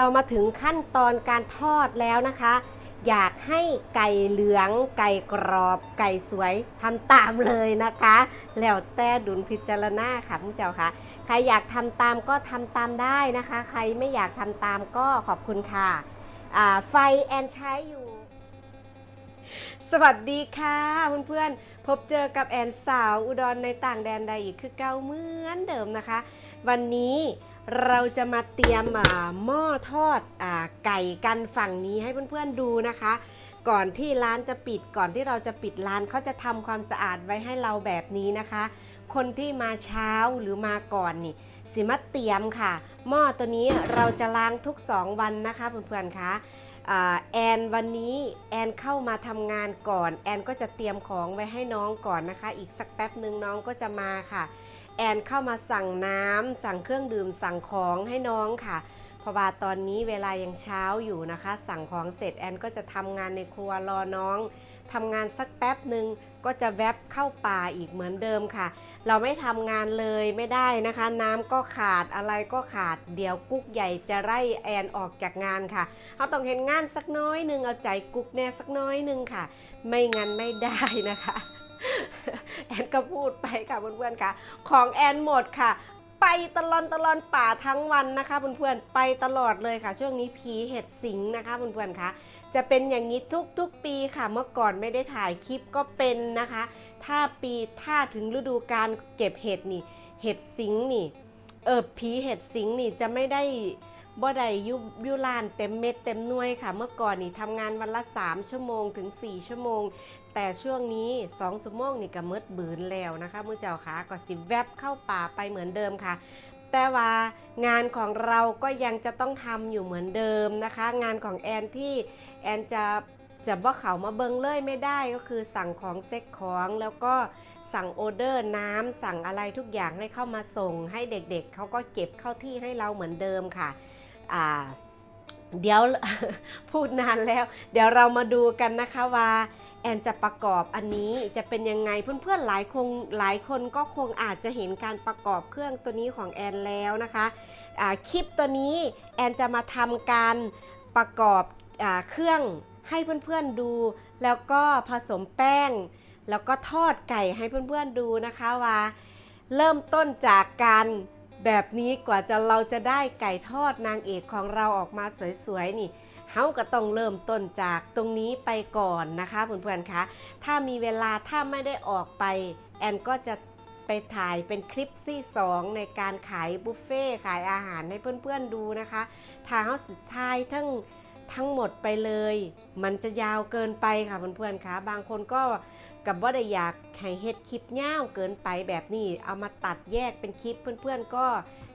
เรามาถึงขั้นตอนการทอดแล้วนะคะ อยากให้ไก่เหลือง ไก่กรอบ ไก่สวยทำตามเลยนะคะ แล้วแต่ดุลพิจารณาค่ะผู้เจ้าค่ะ ใครอยากทำตามก็ทำตามได้นะคะ ใครไม่อยากทำตามก็ขอบคุณค่ะไฟแอนใช้อยู่ สวัสดีค่ะเพื่อนๆพบเจอกับแอนสาวอุดรในต่างแดนใดอีกคือเก่าเหมือนเดิมนะคะ วันนี้ เราจะมาเตรียมหม้อทอดอไก่กันฝั่งนี้ให้เพื่อนๆดูนะคะ ก่อนที่ร้านจะปิดก่อนที่เราจะปิดร้านเขาจะทำความสะอาดไว้ให้เราแบบนี้นะคะ คนที่มาเช้าหรือมาก่อนนี่สิมาเตรียมค่ะ หม้อตัวนี้เราจะล้างทุก 2 วันนะคะเพื่อนๆคะอ่าแอนวันนี้แอนเข้ามาทำงานก่อน แอนก็จะเตรียมของไว้ให้น้องก่อนนะคะ อีกสักแป๊บหนึ่งน้องก็จะมาค่ะ แอนเข้ามาสั่งน้ำสั่งเครื่องดื่มสั่งของให้น้องค่ะเพราะว่าตอนนี้เวลายังเช้าอยู่นะคะ สั่งของเสร็จแอนก็จะทำงานในครัวรอน้องทำงานสักแป๊บหนึ่งก็จะแวบเข้าป่าอีกเหมือนเดิมค่ะ เราไม่ทำงานเลยไม่ได้นะคะ น้ำก็ขาดอะไรก็ขาด เดี๋ยวกุ๊กใหญ่จะไล่แอนออกจากงานค่ะเขาต้องเห็นงานสักน้อยหนึ่งเอาใจกุ๊กแน่สักน้อยหนึ่งค่ะ ไม่งั้นไม่ได้นะคะ แอนก็พูดไปค่ะเพื่อนๆค่ะ ของแอนหมดค่ะไปตลอนตลอนป่าทั้งวันนะคะเพื่อนๆไปตลอดเลยค่ะ ช่วงนี้ผีเห็ดสิงนะคะเพื่อนๆค่ะจะเป็นอย่างนี้ทุกๆปีค่ะ เมื่อก่อนไม่ได้ถ่ายคลิปก็เป็นนะคะ ถ้าปีถ้าถึงฤดูการเก็บเห็ดนี่ เห็ดสิงนี่เออผีเห็ดสิงนี่จะไม่ได้บ่ได้ยุยุลานเต็มเม็ดเต็มหน่วยค่ะ เมื่อก่อนนี่ทำงานวันละ 3 ชั่วโมงถึง 4 ชั่วโมง แต่ช่วงนี้2ชั่วโมงนี่ก็มืดบืนแล้วนะคะมือเจ้าค่ะก็สิแวบเข้าป่าไปเหมือนเดิมค่ะ แต่ว่างานของเราก็ยังจะต้องทำอยู่เหมือนเดิมนะคะ งานของแอนที่แอนจะจะบ่เขามาเบิงเลยไม่ได้ก็คือสั่งของเซ็กของแล้วก็สั่งออเดอร์น้ำสั่งอะไรทุกอย่างให้เข้ามาส่ง ให้เด็กๆเขาก็เก็บเข้าที่ให้เราเหมือนเดิมค่ะอ่าเดี๋ยวพูดนานแล้ว เดี๋ยวเรามาดูกันนะคะว่า แอนจะประกอบอันนี้จะเป็นยังไงเพื่อนๆหลายคงหลายคนก็คงอาจจะเห็นการประกอบเครื่องตัวนี้ของแอนแล้วนะคะคลิปตัวนี้แอนจะมาทำการประกอบอเครื่องให้เพื่อนๆดู แล้วก็ผสมแป้ง แล้วก็ทอดไก่ให้เพื่อนๆดูนะคะว่า เริ่มต้นจากการแบบนี้กว่าจะเราจะได้ไก่ทอดนางเอกของเราออกมาสวยๆนี่ เฮาก็ต้องเริ่มต้นจากตรงนี้ไปก่อนนะคะเพื่อนๆคะถ้ามีเวลาถ้าไม่ได้ออกไป แอนก็จะไปถ่ายเป็นคลิปที่สองในการขายบุฟเฟ่ขายอาหารให้เพื่อนๆดูนะคะถ้าเฮาสุดท้ายทั้งทั้งหมดไปเลย มันจะยาวเกินไปค่ะเพื่อนๆคะบางคนก็กับว่าได้อยากให้เฮ็ดคลิปยาวเกินไปแบบนี้ เอามาตัดแยกเป็นคลิปเพื่อนๆก็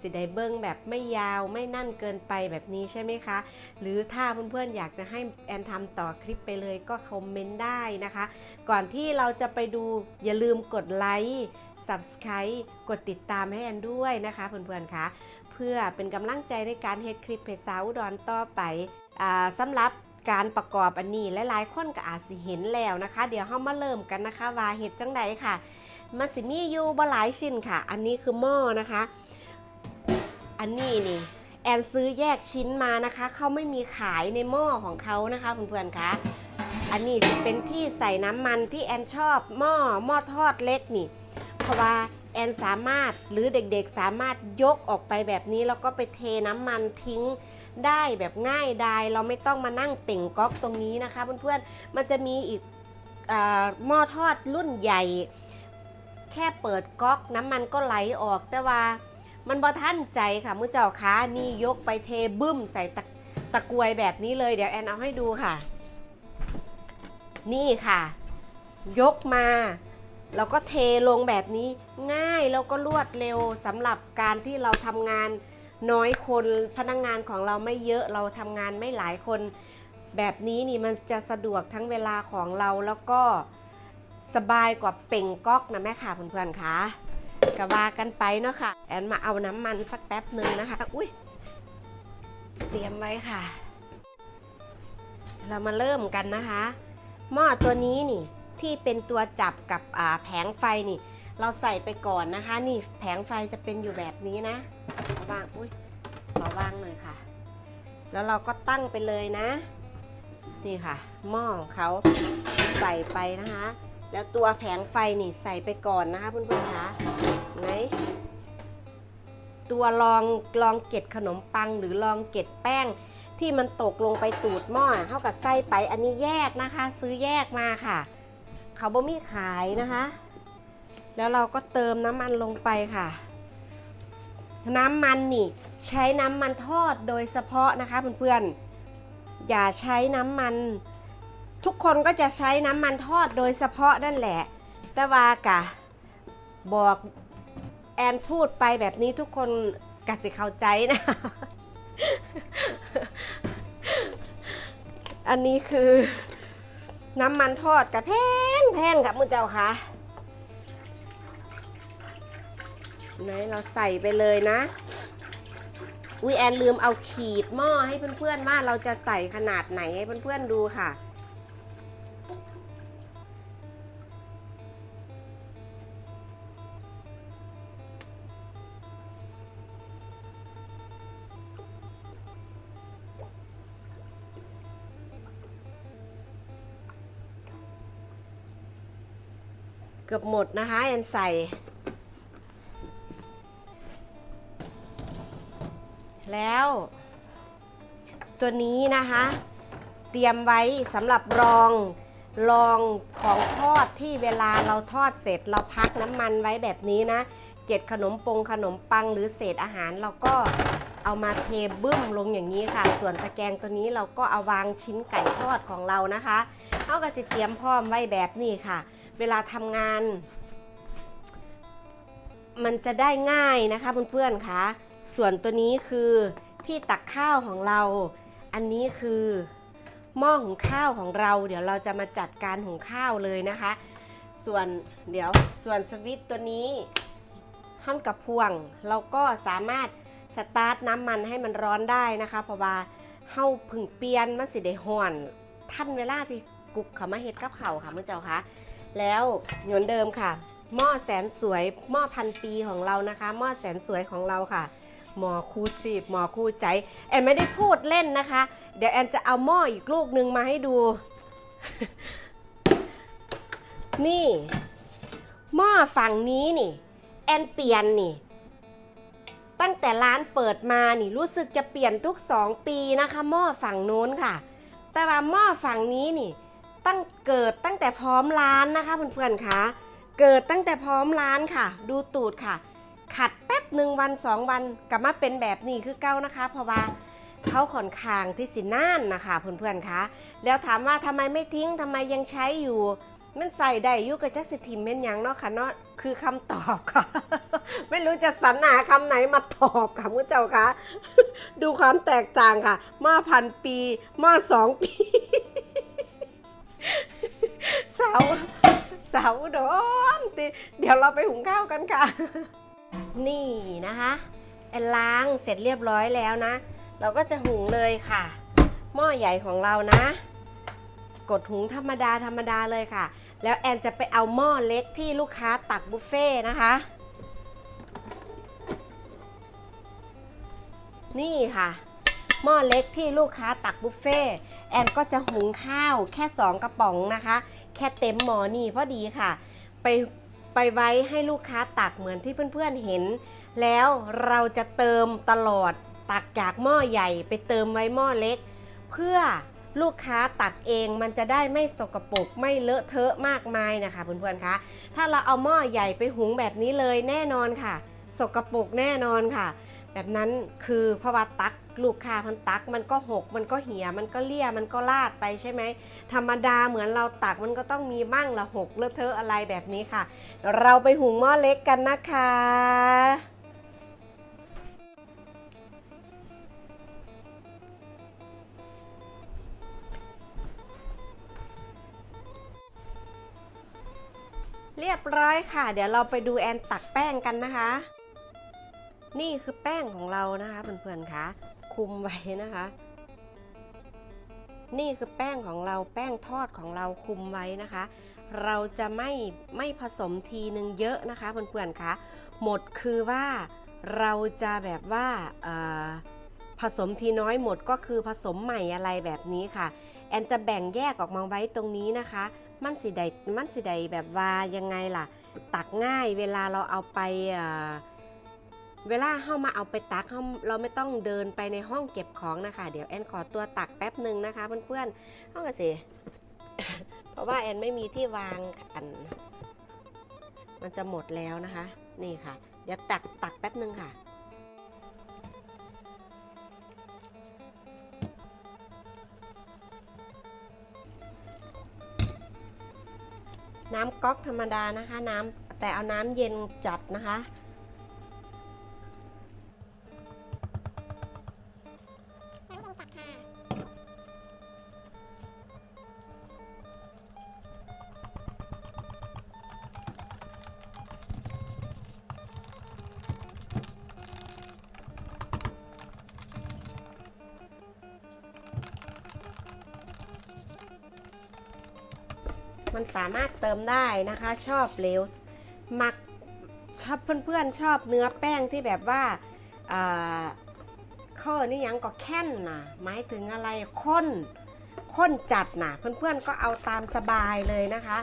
สิได้เบิ้งแบบไม่ยาวไม่นั่นเกินไปแบบนี้ใช่ไหมคะ หรือถ้าเพื่อนๆอยากจะให้แอนทำต่อคลิปไปเลยก็คอมเมนต์ได้นะคะ ก่อนที่เราจะไปดูอย่าลืมกดไลค์ Subscribe กดติดตามให้แอนด้วยนะคะเพื่อนๆคะเพื่อเป็นกำลังใจในการเฮ็ดคลิปเพจสาวดอนต่อไปอ่าสำหรับการประกอบอันนี้หลายๆคนก็อาจสิเห็นแล้วนะคะ เดี๋ยวเรามาเริ่มกันนะคะว่าเฮ็ดจังใดค่ะ มันสิมีอยู่บ่หลายชิ้นค่ะ อันนี้คือหม้อนะคะ อันนี้นี่ แอนซื้อแยกชิ้นมานะคะ เขาไม่มีขายในหม้อของเขานะคะเพื่อนๆคะอันนี้จะเป็นที่ใส่น้ำมันที่แอนชอบหม้อหม้อทอดเล็กนี่ เพราะว่าแอนสามารถหรือเด็กๆสามารถยกออกไปแบบนี้ แล้วก็ไปเทน้ำมันทิ้งได้แบบง่ายดายเราไม่ต้องมานั่งเป่งก๊อกตรงนี้นะคะเพื่อนๆมันจะมีอีกอหม้อทอดรุ่นใหญ่ แค่เปิดก๊อกน้ำมันก็ไหลออกแต่ว่า มันบ่ท่านใจค่ะมือเจ้าค้านี่ยกไปเทบึ้มใส่ตะตะกรวยแบบนี้เลยเดี๋ยวแอนเอาให้ดูค่ะ นี่ค่ะ ยกมาแล้วก็เทลงแบบนี้ง่ายแล้วก็รวดเร็วสำหรับการที่เราทำงานน้อยคนพนักงงานของเราไม่เยอะเราทำงานไม่หลายคน แบบนี้นี่มันจะสะดวกทั้งเวลาของเราแล้วก็สบายกว่าเป่งก๊อกนะแม่ค่ะเพื่อนๆค่ะ ก็ว่ากันไปเนาะค่ะ แอนมาเอาน้ำมันสักแป๊บหนึ่งนะคะ อุ้ยเตรียมไว้ค่ะ เรามาเริ่มกันนะคะ หม้อตัวนี้นี่ที่เป็นตัวจับกับแผงไฟนี่ เราใส่ไปก่อนนะคะ นี่แผงไฟจะเป็นอยู่แบบนี้นะวางอุ้ยมาวางหน่อยค่ะ แล้วเราก็ตั้งไปเลยนะ นี่ค่ะ หม้อของเขาใส่ไปนะคะ แล้วตัวแผงไฟนี่ใส่ไปก่อนนะคะเพื่อนๆคะ ไหนตัวรองรองเกล็ดขนมปังหรือรองเกล็ดแป้ง ที่มันตกลงไปตูดหม้อเท่ากับไส้ไปอันนี้แยกนะคะ ซื้อแยกมาค่ะ เขาบ่มีขายนะคะ แล้วเราก็เติมน้ำมันลงไปค่ะ น้ำมันนี่ใช้น้ำมันทอดโดยเฉพาะนะคะเพื่อนๆอย่าใช้น้ำมัน ทุกคนก็จะใช้น้ำมันทอดโดยเฉพาะนั่นแหละ แต่ว่ากะบอก แอนพูดไปแบบนี้ทุกคนกัดสิเข้าใจนะ อันนี้คือ น้ำมันทอดกับแพงแพงกับมือเจ้าค่ะไหนเราใส่ไปเลยนะวิแอนลืมเอาขีดหม้อให้เพื่อนๆว่าเราจะใส่ขนาดไหนให้เพื่อนๆดูค่ะ กือบหมดนะคะแอนใส่แล้ว ตัวนี้นะคะ เตรียมไว้สำหรับรองรองของทอดที่เวลาเราทอดเสร็จเราพักน้ำมันไว้แบบนี้นะเกล็ดขนมปงขนมปังหรือเศษอาหารเราก็เอามาเทบึ้มลงอย่างนี้ค่ะ ส่วนตะแกรงตัวนี้เราก็เอาวางชิ้นไก่ทอดของเรานะคะเอากระสิเตรียมพร้อมไว้แบบนี้ค่ะ เวลาทำงาน มันจะได้ง่ายนะคะเพื่อนๆคะส่วนตัวนี้คือที่ตักข้าวของเรา อันนี้คือหม้อหุงข้าวของเรา เดี๋ยวเราจะมาจัดการหุงข้าวเลยนะคะ ส่วนเดี๋ยวส่วนสวิตตัวนี้ห้องกับพวง เราก็สามารถสตาร์ทน้ำมันให้มันร้อนได้นะคะ เพราะว่าเฮาผึ่งเปลี่ยนมันสิได้ห่อนท่านเวลาที่กุกเขามาเฮ็ดกับเขาค่ะเมื่อเจ้าคะ แล้วเหมือนเดิมค่ะ หม้อแสนสวยหม้อพันปีของเรานะคะ หม้อแสนสวยของเราค่ะ หมอคู่สิบหมอคู่ใจ แอนไม่ได้พูดเล่นนะคะ เดี๋ยวแอนจะเอาหม้ออีกลูกนึงมาให้ดู นี่ หม้อฝั่งนี้นี่ แอนเปลี่ยนนี่ ตั้งแต่ร้านเปิดมานี่รู้สึกจะเปลี่ยนทุก2ปีนะคะ หม้อฝั่งโน้นค่ะ แต่ว่าหม้อฝั่งนี้นี่ ตั้งเกิดตั้งแต่พร้อมร้านนะคะเพื่อนๆคะเกิดตั้งแต่พร้อมร้านค่ะ ดูตูดค่ะ ขัดแป๊บหนึ่งวันสองวันกลับมาเป็นแบบนี้คือเก้านะคะ เพราะว่าเขาขอนคางที่สิน่านนะคะเพื่อนๆคะแล้วถามว่าทำไมไม่ทิ้งทำไมยังใช้อยู่มันใส่ได้อยุกับจักสิทิมเม่นยังเนาะค่ะเนาะคือคำตอบค่ะ ไม่รู้จะสรรหาคำไหนมาตอบค่ะคุณเจ้าคะดูความแตกต่างค่ะหม้อพันปีหม้อสองปี สาวสาวดอนเดี๋ยวเราไปหุงข้าวกันค่ะ นี่นะคะแอนล้างเสร็จเรียบร้อยแล้วนะ เราก็จะหุงเลยค่ะ หม้อใหญ่ของเรานะ กดหุงธรรมดาธรรมดาเลยค่ะ แล้วแอนจะไปเอาหม้อเล็กที่ลูกค้าตักบุฟเฟ่นะคะ นี่ค่ะหม้อเล็กที่ลูกค้าตักบุฟเฟ่แอนก็จะหุงข้าวแค่ 2 กระป๋องนะคะ แค่เต็มหมอนี่พอดีค่ะ ไปไปไว้ให้ลูกค้าตักเหมือนที่เพื่อนๆเห็น แล้วเราจะเติมตลอดตักจากหม้อใหญ่ไปเติมไว้หม้อเล็ก เพื่อลูกค้าตักเองมันจะได้ไม่สกปรกไม่เลอะเทอะมากมายนะคะเพื่อนๆคะถ้าเราเอาหม้อใหญ่ไปหุงแบบนี้เลยแน่นอนค่ะ สกปรกแน่นอนค่ะ แบบนั้นคือพราะว่าตัก ลูกค้าพันตักมันก็หกมันก็เหี่ยมันก็เลี่ยมันก็ลาดไปใช่ไหมธรรมดาเหมือนเราตักมันก็ต้องมีบ้างละหกเลอะเทอะอะไรแบบนี้ค่ะ เราไปหุงหม้อเล็กกันนะคะเรียบร้อยค่ะ เดี๋ยวเราไปดูแอนตักแป้งกันนะคะ นี่คือแป้งของเรานะคะเพื่อนๆคะ คุมไว้นะคะ นี่คือแป้งของเราแป้งทอดของเราคุมไว้นะคะ เราจะไม่ไม่ผสมทีนึงเยอะนะคะเพื่อนๆคะหมดคือว่าเราจะแบบว่าผสมทีน้อยหมดก็คือผสมใหม่อะไรแบบนี้ค่ะ แอนจะแบ่งแยกออกมาไว้ตรงนี้นะคะ มันสิใดมันสิใดแบบว่ายังไงล่ะ ตักง่ายเวลาเราเอาไป เวลาเข้ามาเอาไปตักเราเราไม่ต้องเดินไปในห้องเก็บของนะคะ เดี๋ยวแอนขอตัวตักแป๊บหนึ่งนะคะเพื่อนๆห้องกสิเพราะว่าแอนไม่มีที่วางอัน มันจะหมดแล้วนะคะ นี่ค่ะ เดี๋ยวตักตักแป๊บหนึ่งค่ะน้ำก๊อกธรรมดานะคะ น้ำแต่เอาน้ำเย็นจัดนะคะ มันสามารถเติมได้นะคะ ชอบเหลวหมักชอบเพื่อนๆชอบเนื้อแป้งที่แบบว่าอ่าข้อนี่ยังก็แค่นนะหมายถึงอะไรข้นข้นจัดนะเพื่อนๆก็เอาตามสบายเลยนะคะ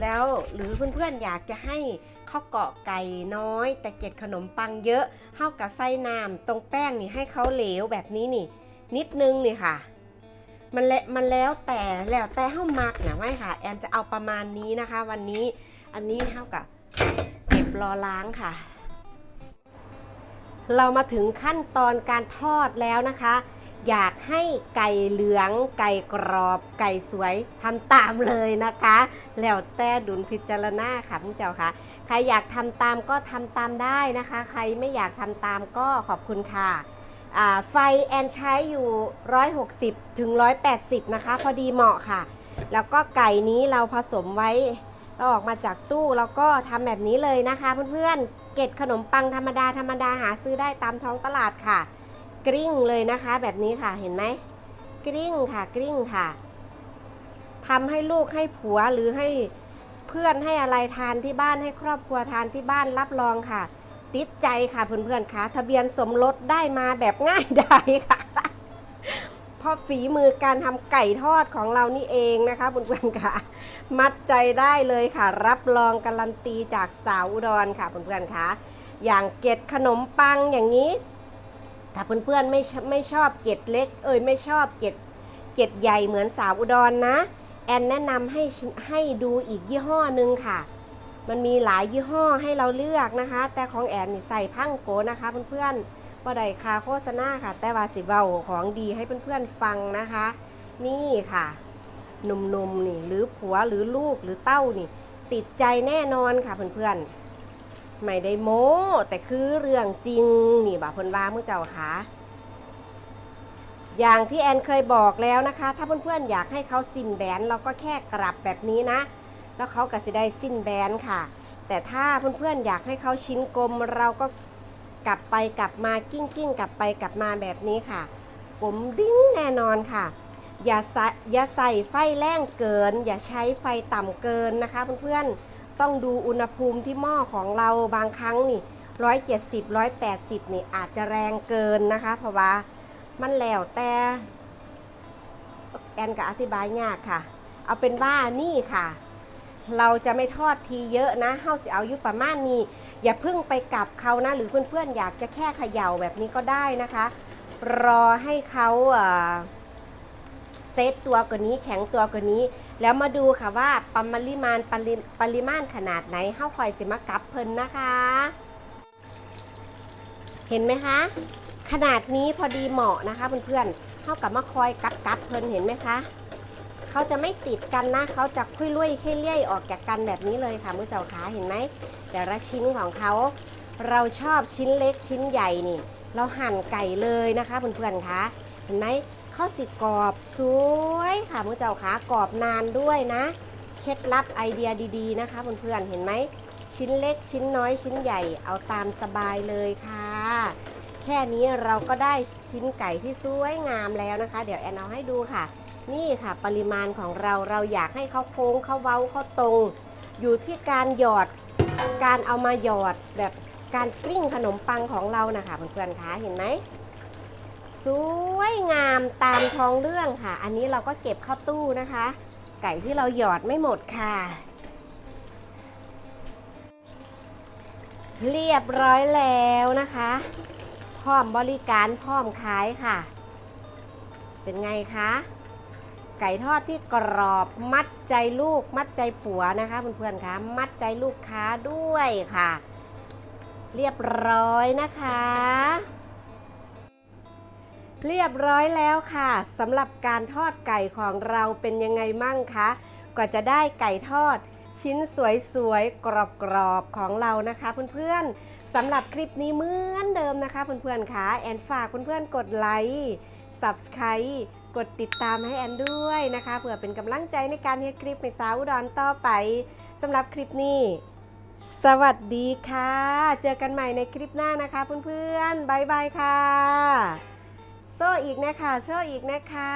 แล้วหรือเพื่อนๆอยากจะให้ข้าวเกาะไก่น้อย แต่เกล็ดขนมปังเยอะเท่ากับไส้น้ำตรงแป้งนี่ให้เขาเหลวแบบนี้นี่ นิดนึงนี่ค่ะ มันและมันแล้วแต่แล้วแต่เฮ้ามักนะไม่ค่ะ แอนจะเอาประมาณนี้นะคะ วันนี้อันนี้เท่ากับเก็บรอล้างค่ะ เรามาถึงขั้นตอนการทอดแล้วนะคะ อยากให้ไก่เหลือง ไก่กรอบ ไก่สวยทำตามเลยนะคะ แล้วแต่ดุลพิจารณาค่ะพี่เจ้าค่ะ ใครอยากทำตามก็ทำตามได้นะคะ ใครไม่อยากทำตามก็ขอบคุณค่ะ ไฟแอนใช้อยู่ 160 ถึง 180 นะคะ พอดีเหมาะค่ะ แล้วก็ไก่นี้เราผสมไว้เราออกมาจากตู้แล้วก็ทำแบบนี้เลยนะคะเพื่อนๆ เกล็ดขนมปังธรรมดาธรรมดาหาซื้อได้ตามท้องตลาดค่ะ กริ้งเลยนะคะแบบนี้ค่ะเห็นไหมกริ้งค่ะกริ้งค่ะทำให้ลูกให้ผัวหรือให้เพื่อนให้อะไรทานที่บ้านให้ครอบครัวทานที่บ้านรับรองค่ะ ติดใจค่ะเพื่อนๆคะทะเบียนสมรสได้มาแบบง่ายดายค่ะเพราะฝีมือการทำไก่ทอดของเรานี่เองนะคะเพื่อนๆค่ะ มัดใจได้เลยค่ะ รับรองการันตีจากสาวอุดรค่ะเพื่อนๆคะอย่างเกล็ดขนมปังอย่างนี้ ถ้าเพื่อนๆไม่ไม่ชอบเกล็ดเล็ก เอ้ยไม่ชอบเกล็ดเกล็ดใหญ่เหมือนสาวอุดรนะ แอนแนะนำให้ให้ดูอีกยี่ห้อหนึ่งค่ะ มันมีหลายยี่ห้อให้เราเลือกนะคะ แต่ของแอนนี่ใส่พังโกนะคะเพื่อนๆว่าใดคาโฆษณาค่ะ แต่ว่าสิเบาของดีให้เพื่อนๆฟังนะคะ นี่ค่ะหนุ่มๆนี่หรือผัวหรือลูกหรือเต้านี่ ติดใจแน่นอนค่ะเพื่อนๆไม่ได้โม้แต่คือเรื่องจริงนี่บ่าเพิ่นว่ามื่อเจ้าค่ะอย่างที่แอนเคยบอกแล้วนะคะ ถ้าเพื่อนๆอยากให้เขาสินแบนเราก็แค่กลับแบบนี้นะ แล้วเขาก็สิได้สิ้นแบนค่ะ แต่ถ้าเพื่อนๆอยากให้เขาชิ้นกลมเราก็กลับไปกลับมากิ้งกิ้งกลับไปกลับมาแบบนี้ค่ะกลมดิ้งแน่นอนค่ะ อย่าใส่อย่าใส่ไฟแรงเกิน อย่าใช้ไฟต่ำเกินนะคะเพื่อนๆต้องดูอุณหภูมิที่หม้อของเราบางครั้งนี่ร้อยเจ็ดสิบร้อยแปดสิบนี่อาจจะแรงเกินนะคะ เพราะว่ามันแล้วแต่แอนก็อธิบายยากค่ะ เอาเป็นว่านี่ค่ะ เราจะไม่ทอดทีเยอะนะเฮาสิเอาอยู่ประมาณนี้ อย่าเพิ่งไปกลับเขานะ หรือเพื่อนๆอยากจะแค่เขย่าแบบนี้ก็ได้นะคะ รอให้เขาเซตตัวกว่านี้แข็งตัวกว่านี้ แล้วมาดูค่ะว่าปริมาณปริปริมาณขนาดไหนเฮาคอยสิมากับเพิ่นนะคะ เห็นไหมคะ ขนาดนี้พอดีเหมาะนะคะเพื่อนๆเท่ากับมาคอยกัดกัดเพิ่นเห็นไหมคะ เขาจะไม่ติดกันนะ เขาจะค่อยลุยค่เลี่ยออกจากกันแบบนี้เลยค่ะมือเจ้าขาเห็นไหมแต่ละชิ้นของเขา เราชอบชิ้นเล็กชิ้นใหญ่นี่ เราหั่นไก่เลยนะคะเพื่อนๆคะเห็นไหมข้าวสิกรอบสวยค่ะมือเจ้าขากรอบนานด้วยนะ เคล็ดลับไอเดียดีๆนะคะเพื่อนๆเห็นไหมชิ้นเล็กชิ้นน้อยชิ้นใหญ่เอาตามสบายเลยค่ะ แค่นี้เราก็ได้ชิ้นไก่ที่สวยงามแล้วนะคะ เดี๋ยวแอนเอาให้ดูค่ะ นี่ค่ะปริมาณของเราเราอยากให้เขาโค้งเขาเว้าเขาตรง อยู่ที่การหยอดการเอามาหยอดแบบการกลิ้งขนมปังของเรานะคะเพื่อนๆคะเห็นไหมสวยงามตามท้องเรื่องค่ะ อันนี้เราก็เก็บเข้าตู้นะคะ ไก่ที่เราหยอดไม่หมดค่ะ เรียบร้อยแล้วนะคะ พร้อมบริการพร้อมขายค่ะ เป็นไงคะ ไก่ทอดที่กรอบมัดใจลูก มัดใจผัวนะคะเพื่อนๆคะมัดใจลูกค้าด้วยค่ะ เรียบร้อยนะคะ เรียบร้อยแล้วค่ะสำหรับการทอดไก่ของเราเป็นยังไงมั่งคะกว่าจะได้ไก่ทอด ชิ้นสวยๆกรอบๆของเรานะคะเพื่อนๆสำหรับคลิปนี้เหมือนเดิมนะคะเพื่อนๆคะแอนฝากเพื่อนๆกดไลค์ Subscribe กดติดตามให้แอนด้วยนะคะเผื่อเป็นกำลังใจในการเฮ็ดคลิปในสาวดอนต่อไปสำหรับคลิปนี้ สวัสดีค่ะ เจอกันใหม่ในคลิปหน้านะคะเพื่อนๆบายบายค่ะ โซ่อีกนะคะโซ่อีกนะคะ